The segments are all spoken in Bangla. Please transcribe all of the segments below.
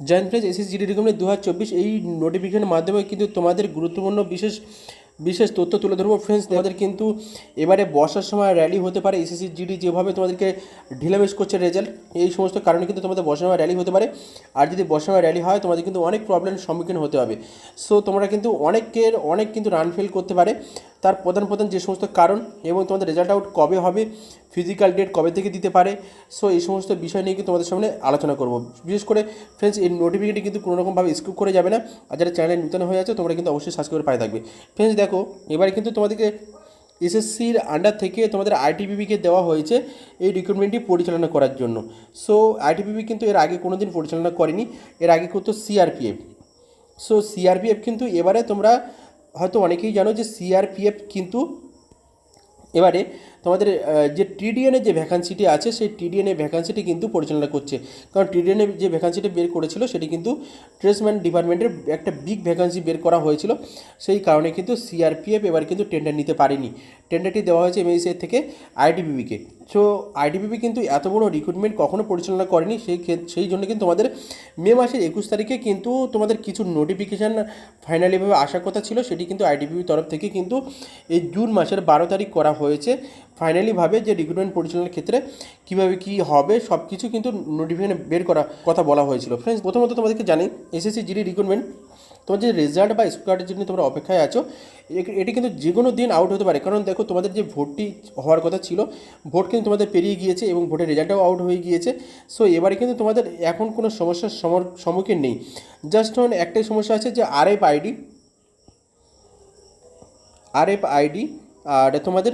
জয়েন্ট প্রেস এসএসজিডি রিকমেন্ড দু হাজার চব্বিশ এই নোটিফিকেশনের মাধ্যমে কিন্তু তোমাদের গুরুত্বপূর্ণ বিশেষ বিশেষ তথ্য তুলে ধরবো। ফ্রেন্ডস তোমাদের কিন্তু এবারে বর্ষার সময় র্যালি হতে পারে এসএসসি জিডি যেভাবে তোমাদেরকে ঢিলামেশ করছে রেজাল্ট এই সমস্ত কারণে কিন্তু তোমাদের বর্ষার সময় র্যালি হতে পারে। আর যদি বর্ষার সময় র্যালি হয়, তোমাদের কিন্তু অনেক প্রবলেমের সম্মুখীন হতে হবে। সো তোমরা কিন্তু অনেকের, অনেক কিন্তু রান ফেল করতে পারে। তার প্রধান প্রধান যে সমস্ত কারণ এবং তোমাদের রেজাল্ট আউট কবে হবে ফিজিক্যাল ডেট কবে থেকে দিতে পারে? সো এই সমস্ত বিষয় নিয়ে কিন্তু তোমাদের সামনে আলোচনা করব। বিশেষ করে ফ্রেন্ডস এই নোটিফিকেশনটি কিন্তু কোনো রকমভাবে স্কিপ করে যাবে না। আর যারা চ্যানেলে নতুন হয়ে আছে, তোমরা কিন্তু অবশ্যই সাবস্ক্রাইব করে পায়ে থাকবে। ফ্রেন্ডস দেখো, এবারে কিন্তু তোমাদেরকে এসএসসির আন্ডার থেকে তোমাদের আইটিবিবিকে দেওয়া হয়েছে এই রিক্রুটমেন্টটি পরিচালনা করার জন্য। সো আইটিবিবি কিন্তু এর আগে কোনো দিন পরিচালনা করেনি। এর আগে করতো সিআরপিএফ সো সিআরপিএফ কিন্তু এবারে তোমরা হয়তো অনেকেই জানো যে সিআরপিএফ কিন্তু এবারে তোমাদের যে টিডিএনের যে ভ্যাকান্সিটি আছে, সেই টিডিএনের ভ্যাকান্সিটি কিন্তু পরিচালনা করছে। কারণ টিডিএনের যে ভ্যাকান্সিটি বের করেছিল, সেটি কিন্তু ট্রেসম্যান ডিপার্টমেন্টের একটা বিগ ভ্যাকান্সি বের করা হয়েছিল। সেই কারণে কিন্তু সিআরপিএফ এবার কিন্তু টেন্ডার নিতে পারেনি। টেন্ডারটি দেওয়া হয়েছে এমএসএ থেকে আইডিবিবিকে সো আইডিবিবি কিন্তু এত বড় রিক্রুটমেন্ট কখনো পরিচালনা করেনি। সেই সেই জন্য কিন্তু তোমাদের মে মাসের একুশ তারিখে কিন্তু তোমাদের কিছু নোটিফিকেশান ফাইনালিভাবে আসার কথা ছিল। সেটি কিন্তু আইডিবিবির তরফ থেকে কিন্তু এই জুন মাসের বারো তারিখ করা হয়েছে। ফাইনালিভাবে যে রিক্রুটমেন্ট পরিচালনার ক্ষেত্রে কীভাবে কী হবে সব কিছু কিন্তু নোটিফিকেশন বের করা কথা বলা হয়েছিল। ফ্রেন্ডস প্রথমত তোমাদেরকে জানি এসএসসি জিডি রিক্রুটমেন্ট তোমার যে রেজাল্ট বা স্কোয়াডের জন্য তোমরা অপেক্ষায় আছো এটি কিন্তু যে কোনো দিন আউট হতে পারে। কারণ দেখো, তোমাদের যে ভোটটি হওয়ার কথা ছিল, ভোট কিন্তু তোমাদের পেরিয়ে গিয়েছে এবং ভোটের রেজাল্টটাও আউট হয়ে গিয়েছে। সো এবারে কিন্তু তোমাদের এখন কোনো সমস্যার সম্মুখীন নেই। জাস্ট একটাই সমস্যা আছে যে আরএফ আইডি আরএফ আইডি আর তোমাদের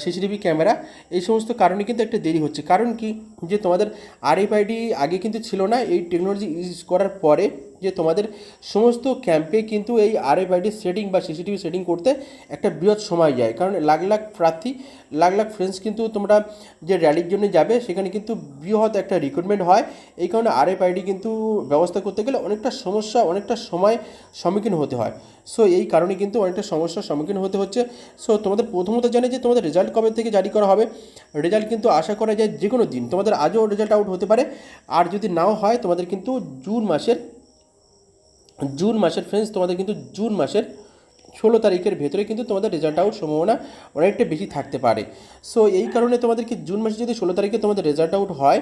সিসিটিভি ক্যামেরা, এই সমস্ত কারণে কিন্তু একটা দেরি হচ্ছে। কারণ কি? যে তোমাদের আর আইডি আগে কিন্তু ছিল না, এই টেকনোলজি ইউজ করার পরে যে তোমাদের সমস্ত ক্যাম্পে কিন্তু এই আরএফ আইডি সেটিং বা সিসিটিভি সেটিং করতে একটা বৃহৎ সময় যায়। কারণ লাখ লাখ প্রার্থী, লাখ লাখ ফ্রেন্ডস কিন্তু তোমরা যে র্যালির জন্য যাবে, সেখানে কিন্তু বৃহৎ একটা রিক্রুটমেন্ট হয়। এই কারণে আরএফ আইডি কিন্তু ব্যবস্থা করতে গেলে অনেকটা সমস্যা, অনেকটা সময় সম্মুখীন হতে হয়। সো এই কারণে কিন্তু অনেকটা সমস্যার সম্মুখীন হতে হচ্ছে। সো তোমাদের প্রথমত জানে যে তোমাদের রেজাল্ট কবে থেকে জারি করা হবে। রেজাল্ট কিন্তু আশা করা যায় যে কোনো দিন। তোমাদের আজও রেজাল্ট আউট হতে পারে। আর যদি নাও হয়, তোমাদের কিন্তু জুন মাসের জুন মাসের ফ্রেন্ডস তোমাদের কিন্তু জুন মাসের ষোলো তারিখের ভেতরে কিন্তু তোমাদের রেজাল্ট আউট সম্ভাবনা অনেকটা বেশি থাকতে পারে। সো এই কারণে তোমাদেরকে জুন মাসে যদি ষোলো তারিখে তোমাদের রেজাল্ট আউট হয়,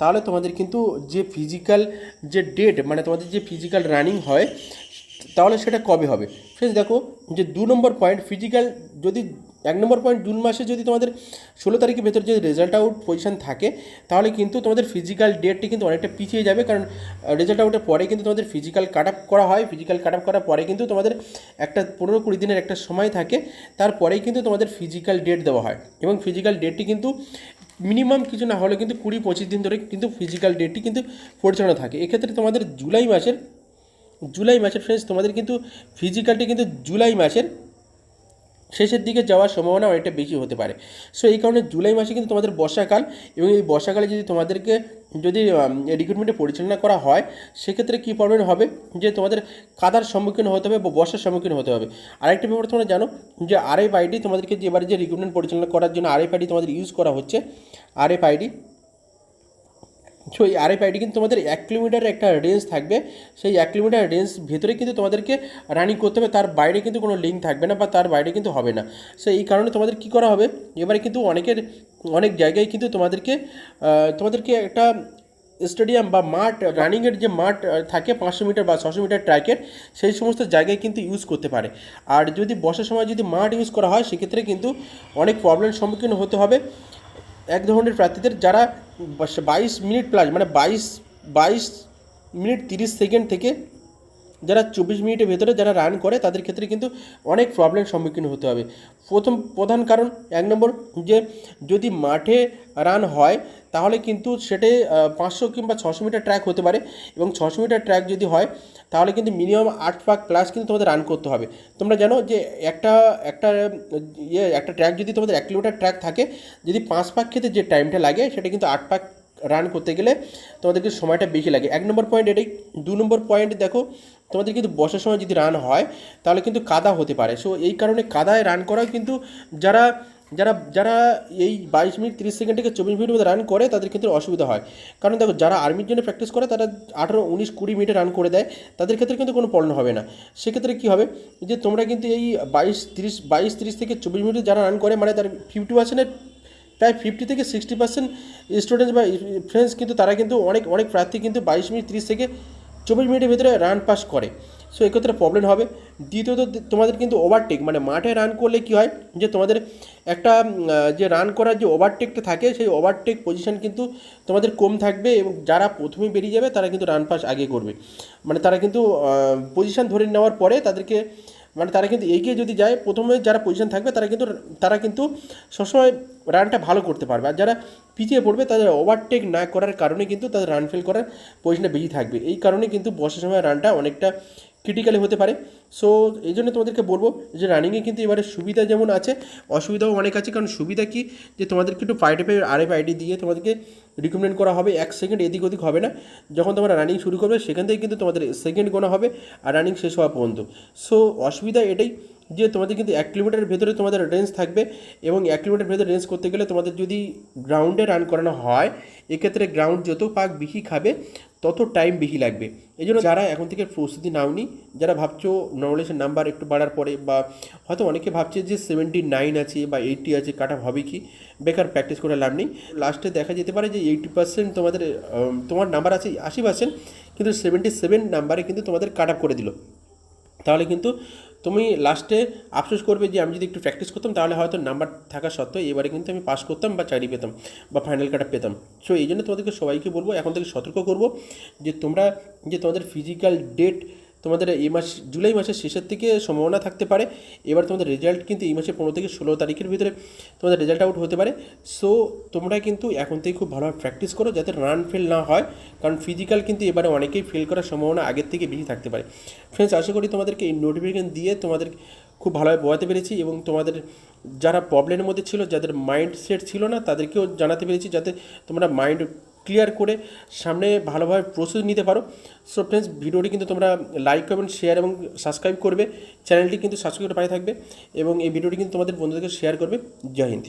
তাহলে তোমাদের কিন্তু যে ফিজিক্যাল যে ডেট মানে তোমাদের যে ফিজিক্যাল রানিং হয়, তাহলে সেটা কবে হবে? ফ্রেন্ডস দেখো যে দু নম্বর পয়েন্ট ফিজিক্যাল যদি এক নম্বর পয়েন্ট জুন মাসে যদি তোমাদের ষোলো তারিখের ভেতর যদি রেজাল্ট আউট পজিশন থাকে, তাহলে কিন্তু তোমাদের ফিজিক্যাল ডেটটি কিন্তু অনেকটা পিছিয়ে যাবে। কারণ রেজাল্ট আউটের পরে কিন্তু তোমাদের ফিজিক্যাল কাট আপ করা হয়। ফিজিক্যাল কাট আপ করার পরে কিন্তু তোমাদের একটা পনেরো কুড়ি দিনের একটা সময় থাকে। তারপরেই কিন্তু তোমাদের ফিজিক্যাল ডেট দেওয়া হয়। এবং ফিজিক্যাল ডেটটি কিন্তু মিনিমাম কিছু না হলে কিন্তু কুড়ি পঁচিশ দিন ধরে কিন্তু ফিজিক্যাল ডেটটি কিন্তু পরিচালনা থাকে। এক্ষেত্রে তোমাদের জুলাই মাসের জুলাই মাসের ফ্রেন্ডস তোমাদের কিন্তু ফিজিক্যালটি কিন্তু জুলাই মাসের শেষের দিকে যাওয়ার সম্ভাবনা অনেকটা বেশি হতে পারে। সো এই কারণে জুলাই মাসে কিন্তু তোমাদের বর্ষাকাল এবং এই বর্ষাকালে যদি তোমাদেরকে, যদি রিক্রুটমেন্টে পরিচালনা করা হয়, সেক্ষেত্রে কী প্রবলেম হবে? যে তোমাদের কাদার সম্মুখীন হতে হবে বা বর্ষার সম্মুখীন হতে হবে। আরেকটা ব্যাপার তোমরা জানো যে আরএফ আইডি তোমাদেরকে যে এবারে যে রিক্রুটমেন্ট পরিচালনা করার জন্য আরএফ আইডি তোমাদের ইউজ করা হচ্ছে আরএফ আইডি সো এই আরএফ আইডি কিন্তু তোমাদের এক কিলোমিটারের একটা রেঞ্জ থাকবে। সেই এক কিলোমিটার রেঞ্জ ভেতরে কিন্তু তোমাদেরকে রানিং করতে হবে। তার বাইরে কিন্তু কোনো লিঙ্ক থাকবে না বা তার বাইরে কিন্তু হবে না। সো এই কারণে তোমাদের কী করা হবে? এবারে কিন্তু অনেকের, অনেক জায়গায় কিন্তু তোমাদেরকে তোমাদেরকে একটা স্টেডিয়াম বা মাঠ রানিংয়ের যে মাঠ থাকে পাঁচশো মিটার বা ছশো মিটার ট্র্যাকের সেই সমস্ত জায়গায় কিন্তু ইউজ করতে পারে। আর যদি বসার সময় যদি মাঠ ইউজ করা হয়, সেক্ষেত্রে কিন্তু অনেক প্রবলেমের সম্মুখীন হতে হবে। এক ধরনের প্রার্থীদের যারা বাইশ মিনিট প্লাস মানে বাইশ বাইশ মিনিট তিরিশ সেকেন্ড থেকে যারা চব্বিশ মিনিটের ভেতরে যারা রান করে, তাদের ক্ষেত্রে কিন্তু অনেক প্রবলেম সম্মুখীন হতে হবে। প্রথম, প্রধান কারণ, এক নম্বর যে যদি মাঠে রান হয়, তাহলে কিন্তু সেটে পাঁচশো কিংবা ছশো মিটার ট্র্যাক হতে পারে এবং ছশো মিটার ট্র্যাক যদি হয়, তাহলে কিন্তু মিনিমাম আট পাক প্লাস কিন্তু তোমাদের রান করতে হবে। তোমরা জানো যে একটা একটা ইয়ে একটা ট্র্যাক যদি তোমাদের এক কিলোমিটার ট্র্যাক থাকে, যদি পাঁচ পাক খেতে যে টাইমটা লাগে, সেটা কিন্তু আট পাক রান করতে গেলে তোমাদেরকে সময়টা বেশি লাগে। এক নম্বর পয়েন্ট এটাই। দু নম্বর পয়েন্ট দেখো তোমাদের কিন্তু বসার সময় যদি রান হয়, তাহলে কিন্তু কাদা হতে পারে। সো এই কারণে কাদায় রান করাও কিন্তু যারা যারা যারা এই বাইশ মিনিট, তিরিশ সেকেন্ড থেকে চব্বিশ মিনিটের মধ্যে রান করে, তাদের ক্ষেত্রে অসুবিধা হয়। কারণ দেখো, যারা আর্মির জন্য প্র্যাকটিস করে, তারা আঠারো, উনিশ, কুড়ি মিনিটে রান করে দেয়। তাদের ক্ষেত্রে কিন্তু কোনো প্রবলেম হবে না। সেক্ষেত্রে কী হবে? যে তোমরা কিন্তু এই বাইশ, তিরিশ বাইশ, তিরিশ থেকে চব্বিশ মিনিটে যারা রান করে মানে তার ফিফটি পার্সেন্টের প্রায় ফিফটি থেকে সিক্সটি পার্সেন্ট স্টুডেন্টস বা ফ্রেন্ডস কিন্তু তারা কিন্তু অনেক অনেক প্রার্থী কিন্তু বাইশ মিনিট, তিরিশ থেকে চব্বিশ মিনিটের ভিতরে রান পাস করে। সো এক্ষেত্রে প্রবলেম হবে। দ্বিতীয়ত, তোমাদের কিন্তু ওভারটেক মানে মাঠে রান করলে কি হয়? যে তোমাদের একটা যে রান করার যে ওভারটেকটা থাকে, সেই ওভারটেক পজিশান কিন্তু তোমাদের কম থাকবে এবং যারা প্রথমে বেরিয়ে যাবে, তারা কিন্তু রান পাস আগে করবে। মানে তারা কিন্তু পজিশন ধরে নেওয়ার পরে তাদেরকে মানে তারা কিন্তু এগিয়ে যদি যায়, প্রথমে যারা পজিশন থাকবে, তারা কিন্তু তারা কিন্তু সবসময় রানটা ভালো করতে পারবে। আর যারা পিছিয়ে পড়বে, তাদের ওভারটেক না করার কারণে কিন্তু তাদের রান ফেল করার পজিশনটা বেশি থাকবে। এই কারণে কিন্তু বর্ষার সময় রানটা অনেকটা ক্রিটিক্যালি হতে পারে। সো এই জন্য তোমাদেরকে বলব যে রানিংয়ে কিন্তু এবারে সুবিধা যেমন আছে, অসুবিধাও অনেক আছে। কারণ সুবিধা কি? যে তোমাদেরকে একটু ফাইটে পাই আরএফ আইডি দিয়ে তোমাদেরকে রিকমেন্ড করা হবে। এক সেকেন্ড এদিক ওদিক হবে না। যখন তোমরা রানিং শুরু করবে, সেখান থেকে কিন্তু তোমাদের সেকেন্ড গোনা হবে আর রানিং শেষ হওয়া পর্যন্ত। সো অসুবিধা এটাই যে তোমাদের কিন্তু এক কিলোমিটারের ভেতরে তোমাদের রেঞ্জ থাকবে এবং এক কিলোমিটার ভেতরে রেঞ্জ করতে গেলে তোমাদের যদি গ্রাউন্ডে রান করানো হয়, এক্ষেত্রে গ্রাউন্ড যত পাক বেশি খাবে তত টাইম বেশি লাগবে। এই জন্য যারা এখন থেকে প্রস্তুতি নাওনি, যারা ভাবছ নলেজের নাম্বার একটু বাড়ার পরে বা হয়তো অনেকে ভাবছে যে সেভেন্টি নাইন আছে বা এইটি আছে কাটা হবে কি? বেকার প্র্যাকটিস করে লাভ নেই। লাস্টে দেখা যেতে পারে যে এইটি পার্সেন্ট তোমাদের তোমার নাম্বার আছে আশি পার্সেন্ট কিন্তু সেভেন্টি সেভেন নাম্বারে কিন্তু তোমাদের কাট করে দিল। তাহলে কিন্তু তুমি লাস্টে আফসোস করবে যে আমি যদি একটু প্র্যাকটিস করতাম, তাহলে হয়তো নাম্বার থাকা সত্ত্বেও এবারে কিন্তু আমি পাস করতাম বা চাকরি পেতাম বা ফাইনাল কাটা পেতাম। সো এই জন্য তোমাদেরকে সবাইকে বলব, এখন থেকে সতর্ক করব যে তোমরা, যে তোমাদের ফিজিক্যাল ডেট তোমাদের এই মাস, জুলাই মাসের শেষের থেকে সম্ভাবনা থাকতে পারে। এবার তোমাদের রেজাল্ট কিন্তু এই মাসের পনেরো থেকে ষোলো তারিখের ভিতরে তোমাদের রেজাল্ট আউট হতে পারে। সো তোমরা কিন্তু এখন থেকে খুব ভালোভাবে প্র্যাকটিস করো যাতে রান ফেল না হয়। কারণ ফিজিক্যাল কিন্তু এবারে অনেকেই ফেল করার সম্ভাবনা আগের থেকে বেশি থাকতে পারে। ফ্রেন্ডস আশা করি তোমাদেরকে এই নোটিফিকেশন দিয়ে তোমাদের খুব ভালোভাবে বোঝাতে পেরেছি এবং তোমাদের যারা প্রবলেমের মধ্যে ছিল, যাদের মাইন্ড সেট ছিল না, তাদেরকেও জানাতে পেরেছি যাতে তোমরা মাইন্ড ক্লিয়ার করে সামনে ভালোভাবে প্রস্তুতি নিতে পারো। সো ফ্রেন্ডস ভিডিওটি কিন্তু তোমরা লাইক করবেন শেয়ার এবং সাবস্ক্রাইব করবে। চ্যানেলটি কিন্তু সাবস্ক্রাইব করে পায়ে থাকবে এবং এই ভিডিওটি কিন্তু তোমাদের বন্ধুদেরকে শেয়ার করবে। জয় হিন্দ।